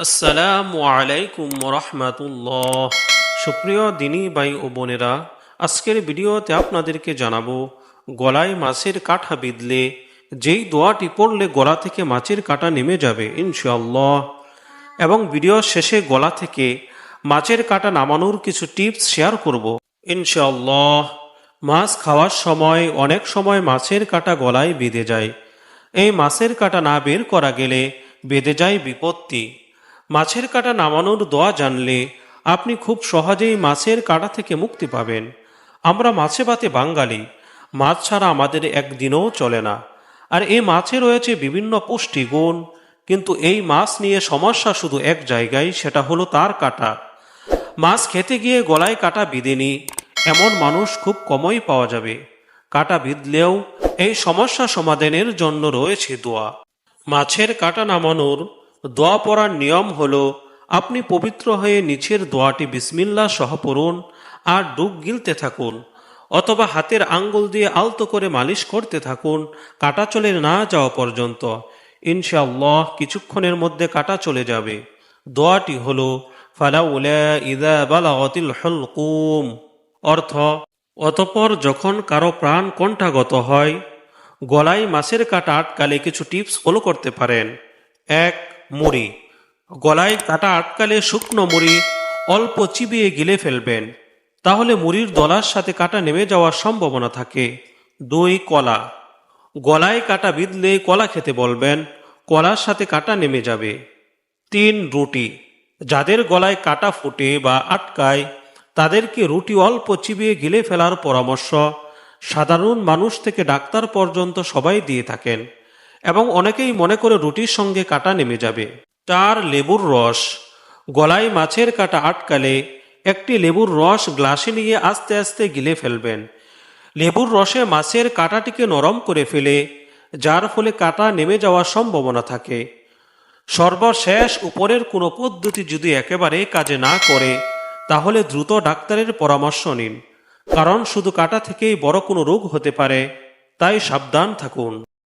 আসসালামু আলাইকুম রহমাতুল্লাহ সুপ্রিয় দিনী ভাই ও বোনেরা, আজকের ভিডিওতে আপনাদেরকে জানাব, গলায় মাছের কাঁটা বিঁধলে, যেই দোয়াটি পড়লে গলা থেকে মাছের কাঁটা নেমে যাবে, ইনশাআল্লাহ। এবং ভিডিওর শেষে গলা থেকে মাছের কাঁটা নামানোর কিছু টিপস শেয়ার করব, ইনশাআল্লাহ। মাছ খাওয়ার সময়, অনেক সময় মাছের কাঁটা গলায় বেঁধে যায়। এই মাছের কাঁটা না বের করা গেলে বেঁধে যায় বিপত্তি। মাছের কাঁটা নামানোর দোয়া জানলে আপনি খুব সহজেই মাছের কাঁটা থেকে মুক্তি পাবেন। আমরা মাছে ভাতে বাঙালি। মাছ ছাড়া আমাদের একদিনও চলে না। আর এই মাছে রয়েছে বিভিন্ন পুষ্টিগুণ, কিন্তু এই মাছ নিয়ে সমস্যা শুধু এক জায়গায়, সেটা হলো তার কাটা। মাছ খেতে গিয়ে গলায় কাটা বিঁধেনি, এমন মানুষ খুব কমই পাওয়া যাবে। কাটা বিঁধলেও এই সমস্যা সমাধানের জন্য রয়েছে দোয়া। মাছের কাটা নামানোর দোয়া পড়ার নিয়ম হল, আপনি পবিত্র হয়ে নিচের দোয়াটি বিসমিল্লা সহ পড়ুন আর ডুব গিলতে থাকুন, অথবা হাতের আঙ্গুল দিয়ে আলতো করে মালিশ করতে থাকুন, কাটা চলে না যাওয়া পর্যন্ত। ইনশাআল্লাহ কিছুক্ষণের মধ্যে কাটা চলে যাবে। দোয়াটি হল, ফালাউলা হুলকুম। অর্থ, অতপর যখন কারও প্রাণ কণ্ঠাগত হয়, গলায় মাছের কাটা আটকালে কিছু টিপস ফলো করতে পারেন। এক মুড়ি। গলায় কাটা আটকালে শুকনো মুড়ি অল্প চিবিয়ে গিলে ফেলবেন। তাহলে মুড়ির দলার সাথে কাটা নেমে যাওয়ার সম্ভাবনা থাকে। দুই, কলা। গলায় কাটা বিঁধলে কলা খেতে বলবেন, কলার সাথে কাটা নেমে যাবে। তিন, রুটি। যাদের গলায় কাটা ফুটে বা আটকায়, তাদেরকে রুটি অল্প চিবিয়ে গিলে ফেলার পরামর্শ সাধারণ মানুষ থেকে ডাক্তার পর্যন্ত সবাই দিয়ে থাকেন। এবং অনেকেই মনে করে রুটির সঙ্গে কাটা নেমে যাবে। চার লেবুর রস। গলায় মাছের কাটা আটকালে একটি লেবুর রস গ্লাসে নিয়ে আস্তে আস্তে গিলে ফেলবেন। লেবুর রসে মাছের কাঁটাটিকে নরম করে ফেলে, যার ফলে কাটা নেমে যাওয়ার সম্ভাবনা থাকে। সর্বশেষ উপরের কোনো পদ্ধতি যদি একেবারে কাজে না করে, তাহলে দ্রুত ডাক্তারের পরামর্শ নিন। কারণ শুধু কাটা থেকেই বড় কোনো রোগ হতে পারে, তাই সাবধান থাকুন।